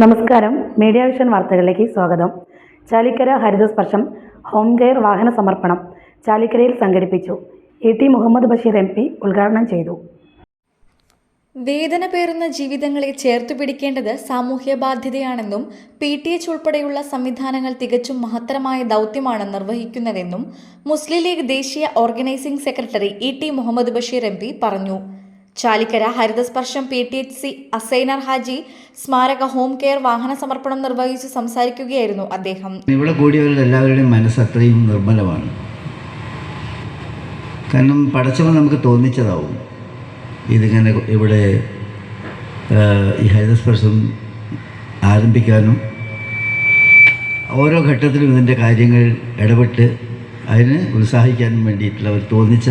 നമസ്കാരം. Media vision വാർത്തകളിലേക്ക് സ്വാഗതം. ചാലിക്കര ഹരിതസ്പർശം ഹോം കെയർ വാഹന സമർപ്പണം ചാലിക്കരയിൽ സംഘടിപ്പിച്ചു. A T Muhammad Basheer M P ഉദ്ഘാടനം ചെയ്തു. വേദന പേറുന്ന ജീവിതങ്ങളെ ചേർത്തു പിടിക്കേണ്ടത് സാമൂഹ്യ ബാധ്യതയാണെന്നും പി ടി എച്ച് ഉൾപ്പെടെയുള്ള സംവിധാനങ്ങൾ തികച്ചും മഹത്തരമായ ദൗത്യമാണ് നിർവഹിക്കുന്നതെന്നും മുസ്ലിം ലീഗ് ദേശീയ organising secretary E T Muhammad Basheer M P പറഞ്ഞു. Chalikkara Harithasparsham P T H C Asainar Haji സ്മാരക ഹോം കെയർ വാഹന സമർപ്പണം നിർവഹിച്ച് സംസാരിക്കുകയായിരുന്നു അദ്ദേഹം. ഇവിടെ കൂടിയവരുടെ എല്ലാവരുടെയും മനസ്സ് അത്രയും നിർമ്മലമാണ്. കാരണം പടച്ചവൻ നമുക്ക് തോന്നിച്ചതാവും. ഇതിങ്ങനെ ഇവിടെ ഈ ഹരിതസ്പർശം ആരംഭിക്കാനും ഓരോ ഘട്ടത്തിലും ഇതിന്റെ കാര്യങ്ങൾ ഇടപെട്ട് അതിന് ഉത്സാഹിക്കാനും വേണ്ടിയിട്ടുള്ളവർ തോന്നിച്ച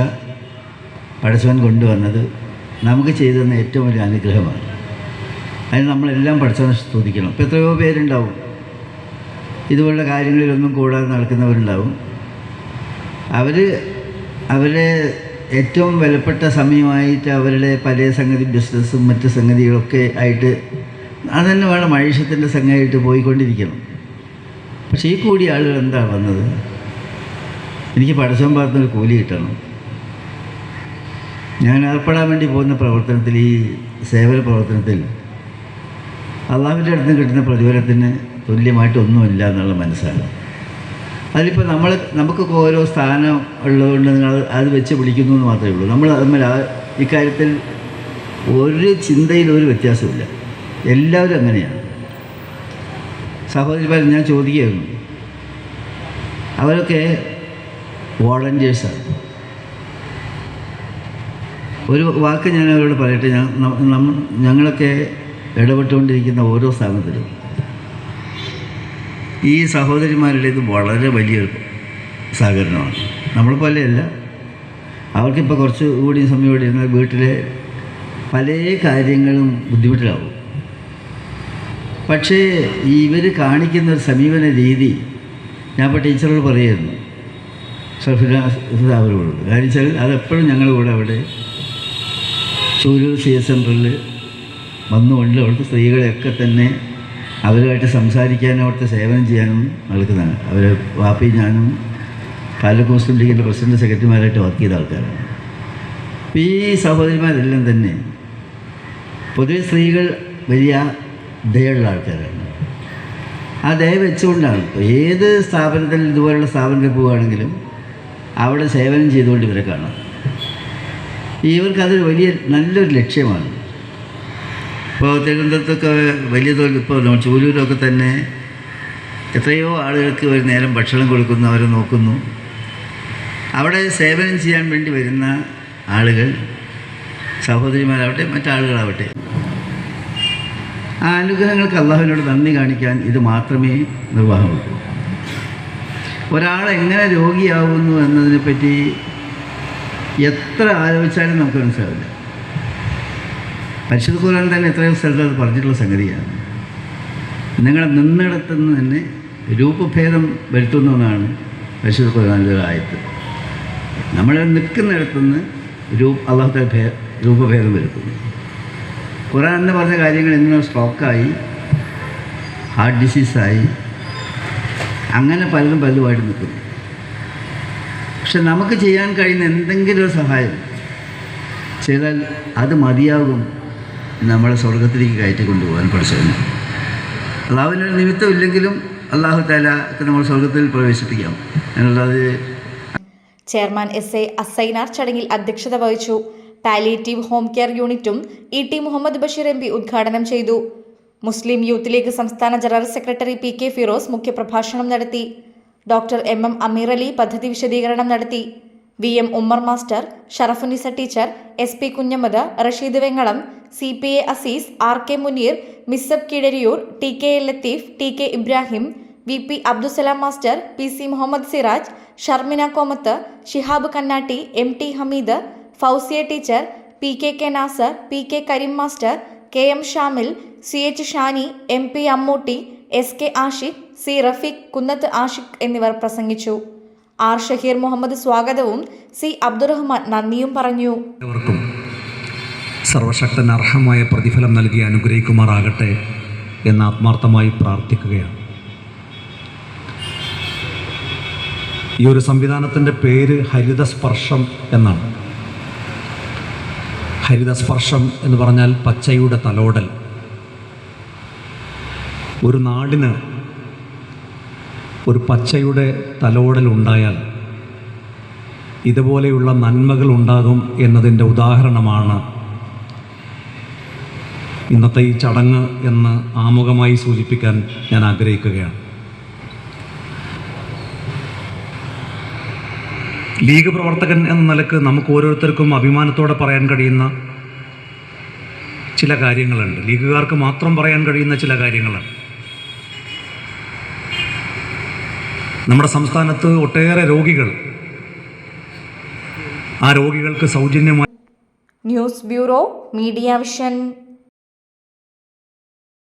പടച്ചവൻ കൊണ്ടുവന്നത് നമുക്ക് ചെയ്തു തന്ന ഏറ്റവും വലിയ അനുഗ്രഹമാണ്. അതിന് നമ്മളെല്ലാം പഠിച്ചവനെ സ്തുതിക്കണം. ഇപ്പോൾ എത്രയോ പേരുണ്ടാവും. ഇതുപോലുള്ള കാര്യങ്ങളിലൊന്നും കൂടാതെ നടക്കുന്നവരുണ്ടാവും. അവർ അവരെ ഏറ്റവും വിലപ്പെട്ട സമയമായിട്ട് അവരുടെ പല സംഗതി ബിസിനസ്സും മറ്റ് സംഗതികളൊക്കെ ആയിട്ട് അത് തന്നെ വേണം. മഴീഷത്തിന്റെ സംഗതിയായിട്ട് പോയിക്കൊണ്ടിരിക്കണം. പക്ഷേ ഈ കൂടിയ ആളുകൾ എന്താണ് വന്നത്? എനിക്ക് പഠിച്ചോൻ ഭാഗത്തുനിന്ന് ഒരു കൂലി കിട്ടണം. ഞാൻ ഏർപ്പെടാൻ വേണ്ടി പോകുന്ന പ്രവർത്തനത്തിൽ ഈ സേവന പ്രവർത്തനത്തിൽ അള്ളാഹുവിന്റെ അടുത്ത് കിട്ടുന്ന പ്രതിഫലത്തിന് തുല്യമായിട്ട് ഒന്നുമില്ല എന്നുള്ള മനസ്സാണ്. അതിലിപ്പോൾ നമ്മൾ നമുക്ക് ഓരോ സ്ഥാനം ഉള്ളതുകൊണ്ട് നിങ്ങൾ അത് വെച്ച് വിളിക്കുന്നു എന്ന് മാത്രമേ ഉള്ളൂ. നമ്മൾ തമ്മിൽ ആ ഇക്കാര്യത്തിൽ ഒരു ചിന്തയിലും ഒരു വ്യത്യാസമില്ല എല്ലാവരും അങ്ങനെയാണ്. സഹോദരി ഞാൻ ചോദിക്കുകയായിരുന്നു. അവരൊക്കെ വോളണ്ടിയേഴ്സാണ്. ഒരു വാക്ക് ഞാൻ അവരോട് പറയട്ടെ. ഞങ്ങളൊക്കെ ഇടപെട്ടുകൊണ്ടിരിക്കുന്ന ഓരോ സ്ഥാനത്തിലും ഈ സഹോദരിമാരുടേത് വളരെ വലിയൊരു സഹകരണമാണ്. നമ്മളെ പോലെയല്ല അവർക്കിപ്പോൾ കുറച്ച് കൂടി സമയം ഇവിടെ ഇരുന്നാൽ വീട്ടിലെ പല കാര്യങ്ങളും ബുദ്ധിമുട്ടിലാവും. പക്ഷേ ഇവർ കാണിക്കുന്ന ഒരു സമീപന രീതി ഞാൻ ഇപ്പോൾ ടീച്ചറോട് പറയായിരുന്നു സഫിന അവരോട്. കാര്യം വെച്ചാൽ അതെപ്പോഴും ഞങ്ങളുടെ കൂടെ അവിടെ ചൂരൂർ സി എസ് സെന്ററിൽ വന്നുകൊണ്ട് അവിടുത്തെ സ്ത്രീകളെയൊക്കെ തന്നെ അവരുമായിട്ട് സംസാരിക്കാനും അവിടുത്തെ സേവനം ചെയ്യാനും നടക്കുന്നതാണ്. അവർ വാപ്പി ഞാനും പാലക്കു മുസ്ലിം ലീഗിന്റെ പ്രസിഡന്റ് സെക്രട്ടറിമാരായിട്ട് വർക്ക് ചെയ്ത ആൾക്കാരാണ്. അപ്പോൾ ഈ സഹോദരിമാരെല്ലാം തന്നെ പൊതുവെ സ്ത്രീകൾ വലിയ ദയുള്ള ആൾക്കാരാണ്. ആ ദയ വെച്ചുകൊണ്ടാണ് ഏത് സ്ഥാപനത്തിൽ ഇതുപോലുള്ള സ്ഥാപനത്തിൽ പോവുകയാണെങ്കിലും അവിടെ സേവനം ചെയ്തുകൊണ്ട് ഇവരെ കാണാം. ഇവർക്കതൊരു വലിയ നല്ലൊരു ലക്ഷ്യമാണ്. ഇപ്പോൾ തിരുവനന്തപുരത്തൊക്കെ വലിയ തോതിൽ ഇപ്പോൾ ചൂലൂരൊക്കെ തന്നെ എത്രയോ ആളുകൾക്ക് ഒരു നേരം ഭക്ഷണം കൊടുക്കുന്നു അവരെ നോക്കുന്നു. അവിടെ സേവനം ചെയ്യാൻ വേണ്ടി വരുന്ന ആളുകൾ സഹോദരിമാരാവട്ടെ മറ്റാളുകളാവട്ടെ. ആ അനുഗ്രഹങ്ങൾക്ക് അള്ളാഹുവിനോട് നന്ദി കാണിക്കാൻ ഇത് മാത്രമേ നിർവാഹമുള്ളൂ. ഒരാൾ എങ്ങനെ രോഗിയാവുന്നു എന്നതിനെപ്പറ്റി എത്ര ആലോചിച്ചാലും നമുക്ക് മനസ്സിലാവില്ല. പരിശുദ്ധ ഖുർആൻ തന്നെ എത്രയോ സ്ഥലത്ത് അത് പറഞ്ഞിട്ടുള്ള സംഗതിയാണ്. നിങ്ങൾ നിന്നിടത്തുനിന്ന് തന്നെ രൂപഭേദം വരുത്തുന്ന എന്നാണ് പരിശുദ്ധ ഖുർആനിലെ ആയത്ത്. നമ്മൾ നിൽക്കുന്നിടത്തുനിന്ന് രൂപ അള്ളാഹത്തെ ഭേ രൂപഭേദം വരുത്തുന്നു. എന്ന് പറഞ്ഞ കാര്യങ്ങൾ എങ്ങനെ സ്ട്രോക്കായി ഹാർട്ട് ഡിസീസായി അങ്ങനെ പലതും പലതുമായിട്ട് നിൽക്കുന്നു. പക്ഷെ നമുക്ക് ചെയ്യാൻ കഴിയുന്ന എന്തെങ്കിലും ഒരു സഹായം. ചെയ്താൽ അത് മതിയാകും നമ്മളെ സ്വർഗത്തിലേക്ക് കയറ്റി കൊണ്ടുപോകാൻ പഠിച്ചതിന്. അള്ളാഹുവിനൊരു നിമിത്തമില്ലെങ്കിലും അള്ളാഹു താലക്ക് നമ്മൾ സ്വർഗത്തിൽ പ്രവേശിപ്പിക്കാം. എന്നുള്ളത് ചെയർമാൻ എസ് എ അസൈനാർ ചടങ്ങിൽ അധ്യക്ഷത വഹിച്ചു. പാലിയേറ്റീവ് ഹോം കെയർ യൂണിറ്റും E T Muhammad Basheer M P ഉദ്ഘാടനം ചെയ്തു. മുസ്ലിം യൂത്ത് ലീഗ് സംസ്ഥാന general secretary P K Firoz മുഖ്യപ്രഭാഷണം നടത്തി. Doctor M M Ameer Ali പദ്ധതി വിശദീകരണം നടത്തി. V M Ummer master Sharafunnisa teacher S P Kunhammad Rasheed Vengalam C P A Azeez R K Muneer Misbah Keezhariyur T K A Latheef T K Ibrahim V P Abdussalam master P C Muhammad Siraj Sharmina Komath Shihab Kannatti M T Hameed Fousiya teacher P K K Nasar P K Kareem master K M Shamil C H Shani M P Ammutty S K Ashiq C Rafeeq Kunnath Ashiq എന്നിവർ പ്രസംഗിച്ചു. R Shaheer Muhammad സ്വാഗതവും C Abdurahman നന്ദിയും പറഞ്ഞു. സർവശക്തൻ അർഹമായ പ്രതിഫലം നൽകി അനുഗ്രഹിക്കുമാറാകട്ടെ എന്ന് ആത്മാർത്ഥമായി പ്രാർത്ഥിക്കുകയാണ്. ഈ ഒരു സംവിധാനത്തിന്റെ പേര് ഹരിതസ്പർശം എന്നാണ്. ഹരിതസ്പർശം എന്ന് പറഞ്ഞാൽ പച്ചയുടെ തലോടൽ. ഒരു നാടിന് ഒരു പച്ചയുടെ തലോടൽ ഉണ്ടായാൽ ഇതുപോലെയുള്ള നന്മകൾ ഉണ്ടാകും എന്നതിന്റെ ഉദാഹരണമാണ് ഇന്നത്തെ ഈ ചടങ്ങ് എന്ന് ആമുഖമായി സൂചിപ്പിക്കാൻ ഞാൻ ആഗ്രഹിക്കുകയാണ്. ലീഗ് പ്രവർത്തകൻ എന്ന നിലയ്ക്ക് നമുക്ക് ഓരോരുത്തർക്കും അഭിമാനത്തോടെ പറയാൻ കഴിയുന്ന ചില കാര്യങ്ങളുണ്ട്. ലീഗുകാർക്ക് മാത്രം പറയാൻ കഴിയുന്ന ചില കാര്യങ്ങളുണ്ട് നമ്മുടെ സംസ്ഥാനത്ത് ഒട്ടേറെ രോഗികൾ. ആ രോഗികൾക്ക് സൗജന്യമായി ന്യൂസ് ബ്യൂറോ മീഡിയ വിഷൻ.